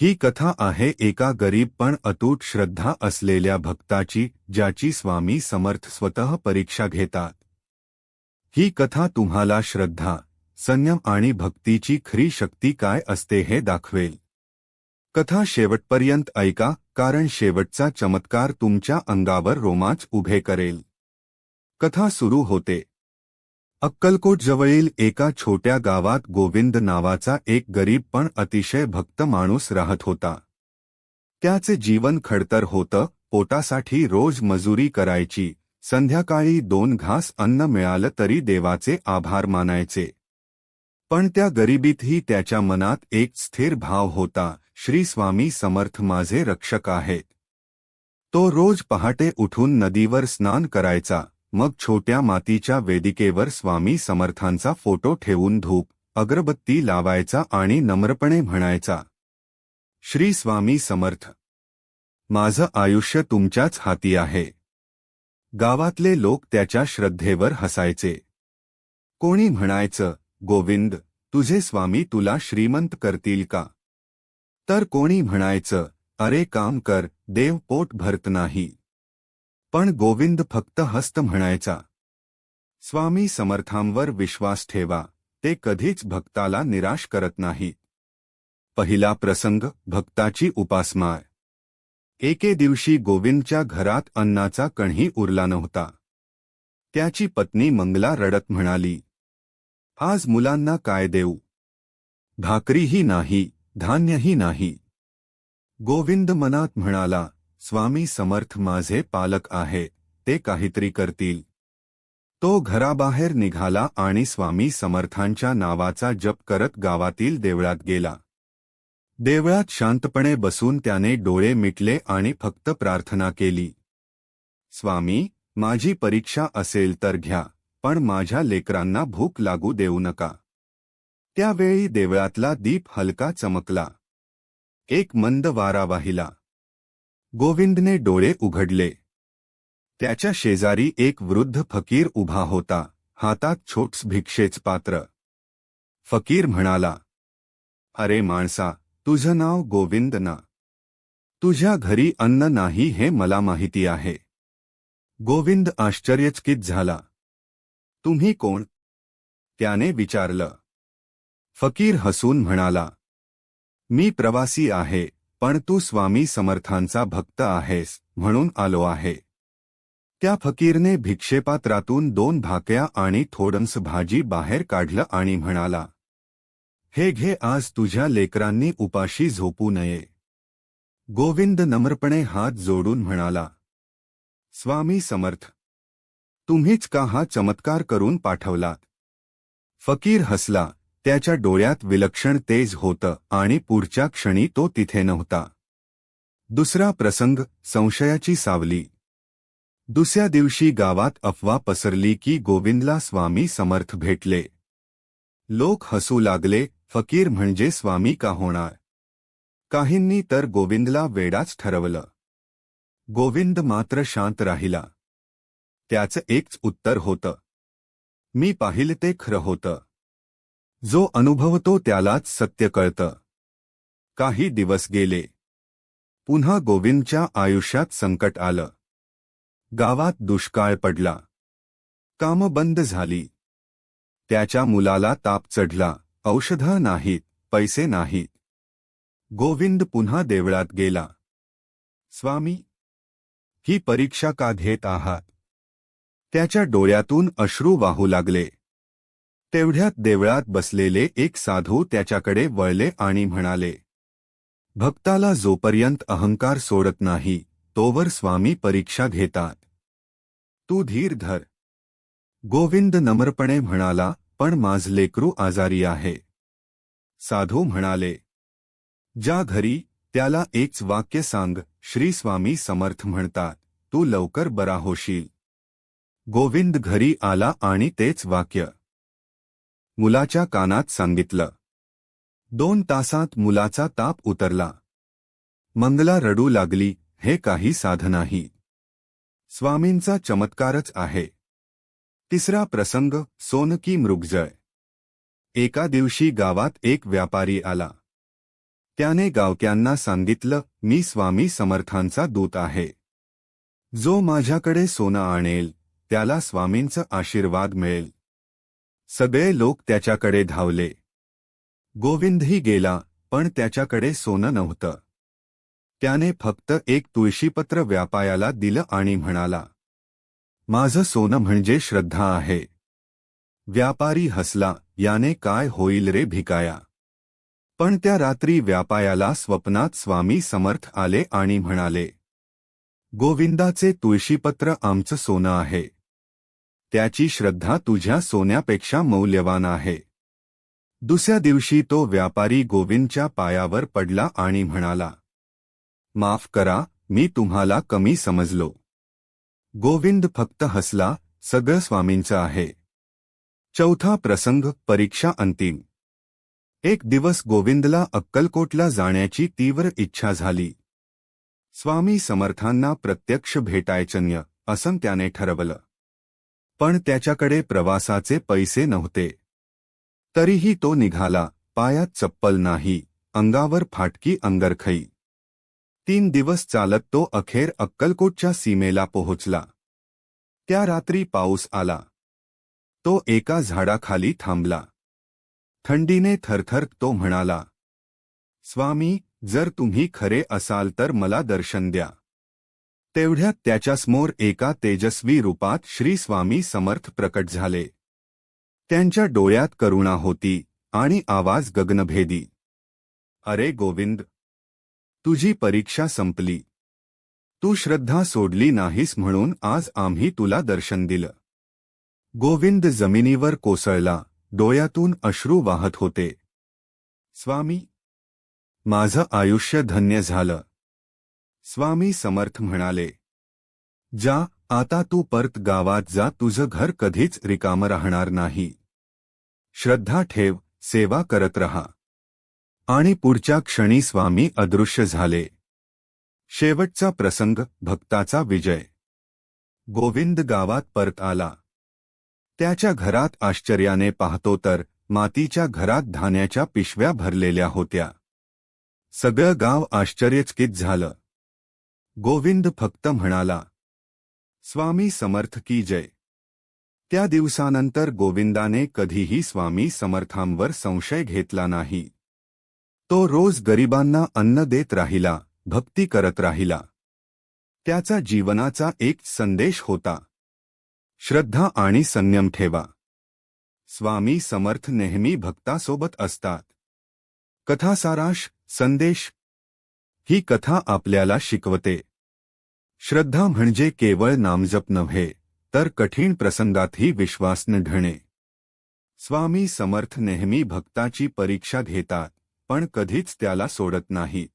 ही कथा आहे एका गरीब पण अतूट श्रद्धा असलेल्या भक्ताची ज्याची स्वामी समर्थ स्वतः परीक्षा घेतात. ही कथा तुम्हाला श्रद्धा संयम आणि भक्तीची खरी शक्ती काय असते हे दाखवेल. कथा शेवटपर्यंत ऐका कारण शेवटचा चमत्कार तुमच्या अंगावर रोमांच उभे करेल. कथा सुरू होते. अक्कलकोट जवळील एका छोट्या गावात गोविंद नावाचा एक गरीब पण अतिशय भक्त माणूस राहत होता. त्याचे जीवन खडतर होतं पोटासाठी रोज मजुरी करायची संध्याकाळी दोन घास अन्न मिळालं तरी देवाचे आभार मानायचे. पण त्या गरिबीतही त्याच्या मनात एक स्थिर भाव होता श्री स्वामी समर्थ माझे रक्षक आहेत. तो रोज पहाटे उठून नदीवर स्नान करायचा. मग छोट्या मातीच्या वेदिकेवर स्वामी समर्थांचा फोटो ठेवून धूप अगरबत्ती लावायचा आणि नम्रपणे म्हणायचा श्री स्वामी समर्थ माझं आयुष्य तुमच्याच हाती आहे. गावातले लोक त्याच्या श्रद्धेवर हसायचे. कोणी म्हणायचं गोविंद तुझे स्वामी तुला श्रीमंत करतील का तर कोणी म्हणायचं अरे काम कर देव पोट भरत नाही. पण गोविंद फक्त हस्त म्हणायचा. स्वामी समर्थांवर विश्वास ठेवा ते कधीच भक्ताला निराश करत नाही पहिला प्रसंग भक्ताची उपासमाय एके दिवशी गोविंदच्या घरात अन्नाचा कणही उरला नव्हता. त्याची पत्नी मंगला रडत म्हणाली आज मुलांना काय देऊ? भाकरीही नाही धान्यही नाही. गोविंद मनात म्हणाला स्वामी समर्थ माझे पालक आहे ते काहीतरी करतील. तो घराबाहेर निघाला आणि स्वामी समर्थांच्या नावाचा जप करत गावातील देवळात गेला. देवळात शांतपणे बसून त्याने डोळे मिटले आणि फक्त प्रार्थना केली. स्वामी माझी परीक्षा असेल तर घ्या पण माझ्या लेकरांना भूक लागू देऊ नका. त्यावेळी देवळातला दीप हलका चमकला. एक मंद वारा वाहिला. गोविंदने डोळे उघडले. त्याच्या शेजारी एक वृद्ध फकीर उभा होता. हातात छोट्स भिक्षेच पात्र. फकीर म्हणाला अरे माणसा तुझं नाव गोविंद ना. तुझ्या घरी अन्न नाही हे मला माहिती आहे. गोविंद आश्चर्यचकित झाला. तुम्ही कोण? त्याने विचारलं. फकीर हसून म्हणाला मी प्रवासी आहे. पण तू स्वामी समर्थांचा भक्त आहेस म्हणून आलो आहे. त्या फकीरने भिक्षेपात्रातून दोन भाक्या आणि थोडंस भाजी बाहेर काढलं आणि म्हणाला हे घे आज तुझ्या लेकरांनी उपाशी झोपू नये. गोविंद नम्रपणे हात जोडून म्हणाला स्वामी समर्थ तुम्हीच का हा चमत्कार करून पाठवलात? फकीर हसला त्याच्या डोळ्यात विलक्षण तेज होतं आणि पुढच्या क्षणी तो तिथे नव्हता. दुसरा प्रसंग संशयाची सावली. दुसऱ्या दिवशी गावात अफवा पसरली की गोविंदला स्वामी समर्थ भेटले. लोक हसू लागले फकीर म्हणजे स्वामी का होणार? काहींनी तर गोविंदला वेडाच ठरवलं. गोविंद मात्र शांत राहिला. त्याचं एकच उत्तर होतं. मी पाहिलं ते खरं होतं. जो अनुभवतो त्यालाच सत्य कळतं. काही दिवस गेले. पुन्हा गोविंदच्या आयुष्यात संकट आलं. गावात दुष्काळ पडला. काम बंद झाली. त्याच्या मुलाला ताप चढला. औषधं नाहीत पैसे नाहीत. गोविंद पुन्हा देवळात गेला. स्वामी ही परीक्षा का घेत आहात? त्याच्या डोळ्यातून अश्रू वाहू लागले. तेवढ्यात देवळात बसलेले एक साधू त्याच्याकडे वळले आणि म्हणाले भक्ताला जोपर्यंत अहंकार सोडत नाही तोवर स्वामी परीक्षा घेतात. तू धीर धर. गोविंद नम्रपणे म्हणाला पण माझ लेकरू आजारी आहे. साधू म्हणाले ज्या घरी त्याला एकच वाक्य सांग श्री स्वामी समर्थ म्हणतात तू लवकर बरा होशील. गोविंद घरी आला आणि तेच वाक्य मुलाच्या कानात सांगितलं. दोन तासात मुलाचा ताप उतरला. मंगला रडू लागली हे काही साध नाही. स्वामींचा चमत्कारच आहे. तिसरा प्रसंग सोनकी मृगजय. एका दिवशी गावात एक व्यापारी आला. त्याने गावक्यांना सांगितलं मी स्वामी समर्थांचा दूत आहे. जो माझ्याकडे सोनं आणेल त्याला स्वामींचा आशीर्वाद मिळेल. सगळे लोक त्याच्याकडे धावले. गोविंदही गेला पण त्याच्याकडे सोनं नव्हतं. त्याने फक्त एक तुळशीपत्र व्यापायाला दिलं आणि म्हणाला माझं सोनं म्हणजे श्रद्धा आहे. व्यापारी हसला याने काय होईल रे भिकाया पण त्या रात्री व्यापायाला स्वप्नात स्वामी समर्थ आले आणि म्हणाले गोविंदाचे तुळशीपत्र आमचं सोनं आहे. त्याची श्रद्धा तुझ्या सोन्यापेक्षा मौल्यवान आहे. दुसऱ्या दिवशी तो व्यापारी गोविंदच्या पायावर पडला आणि म्हणाला माफ करा मी तुम्हाला कमी समजलो. गोविंद फक्त हसला सगळं स्वामींचं आहे. चौथा प्रसंग परीक्षा अंतिम. एक दिवस गोविंदला अक्कलकोटला जाण्याची तीव्र इच्छा झाली. स्वामी समर्थांना प्रत्यक्ष भेटायचन्य असं त्याने ठरवलं. पण त्याच्याकडे प्रवासाचे पैसे नव्हते. तरीही तो निघाला पायात चप्पल नाही अंगावर फाटकी अंगरखई. तीन दिवस चालत तो अखेर अक्कलकोटच्या सीमेला पोहोचला. त्या रात्री पाऊस आला. तो एका झाडाखाली थांबला. थंडीने थरथर तो म्हणाला स्वामी जर तुम्ही खरे असाल तर मला दर्शन द्या. तेवढ्यात त्याच्यासमोर एका तेजस्वी रूपात श्री स्वामी समर्थ प्रकट झाले. त्यांच्या डोळ्यात करुणा होती आणि आवाज गगनभेदी. अरे गोविंद तुझी परीक्षा संपली. तू श्रद्धा सोडली नाहीस म्हणून आज आम्ही तुला दर्शन दिलं. गोविंद जमिनीवर कोसळला डोळ्यातून अश्रू वाहत होते. स्वामी माझं आयुष्य धन्य झालं. स्वामी समर्थ म्हणाले जा आता तू परत गावात जा तुझं घर कधीच रिकामं राहणार नाही. श्रद्धा ठेव सेवा करत रहा. आणि पुढच्या क्षणी स्वामी अदृश्य झाले. शेवटचा प्रसंग भक्ताचा विजय. गोविंद गावात परत आला. त्याच्या घरात आश्चर्याने पाहतो तर मातीच्या घरात धान्याच्या पिशव्या भरलेल्या होत्या. सगळं गाव आश्चर्यचकित झालं. गोविंद फक्त म्हणाला स्वामी समर्थ की जय. त्या दिवसानंतर गोविंदाने कधीही स्वामी समर्थांवर संशय घेतला नाही. तो रोज गरिबांना अन्न देत राहिला भक्ती करत राहिला. त्याचा जीवनाचा एक संदेश होता. श्रद्धा आणि संयम ठेवा. स्वामी समर्थ नेहमी भक्तासोबत असतात. कथा सारांश संदेश ही कथा आपल्याला शिकवते. श्रद्धा म्हणजे केवळ नामजप नव्हे तर कठीण प्रसंगातही विश्वास न ढणे. स्वामी समर्थ नेहमी भक्ताची परीक्षा घेतात पण कधीच त्याला सोडत नाहीत.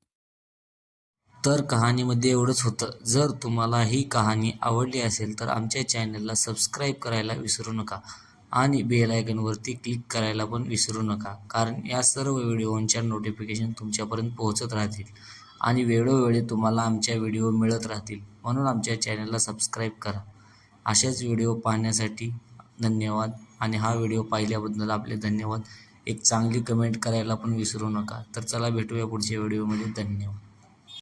तर कहाणीमध्ये एवढंच होतं. जर तुम्हाला ही कहाणी आवडली असेल तर आमच्या चॅनलला सबस्क्राईब करायला विसरू नका आणि बेल आयकनवरती क्लिक करायला पण विसरू नका कारण या सर्व व्हिडिओंच्या नोटिफिकेशन तुमच्यापर्यंत पोहोचत राहतील. आणि वेळोवेळी तुम्हाला आमच्या व्हिडिओ मिळत राहतील. म्हणून आमच्या चॅनलला सबस्क्राईब करा. असेच व्हिडिओ पाहण्यासाठी धन्यवाद. आणि हा व्हिडिओ पाहिल्याबद्दल आपले धन्यवाद. एक चांगली कमेंट करायला पण विसरू नका. तर चला भेटूया पुढच्या व्हिडिओमध्ये धन्यवाद.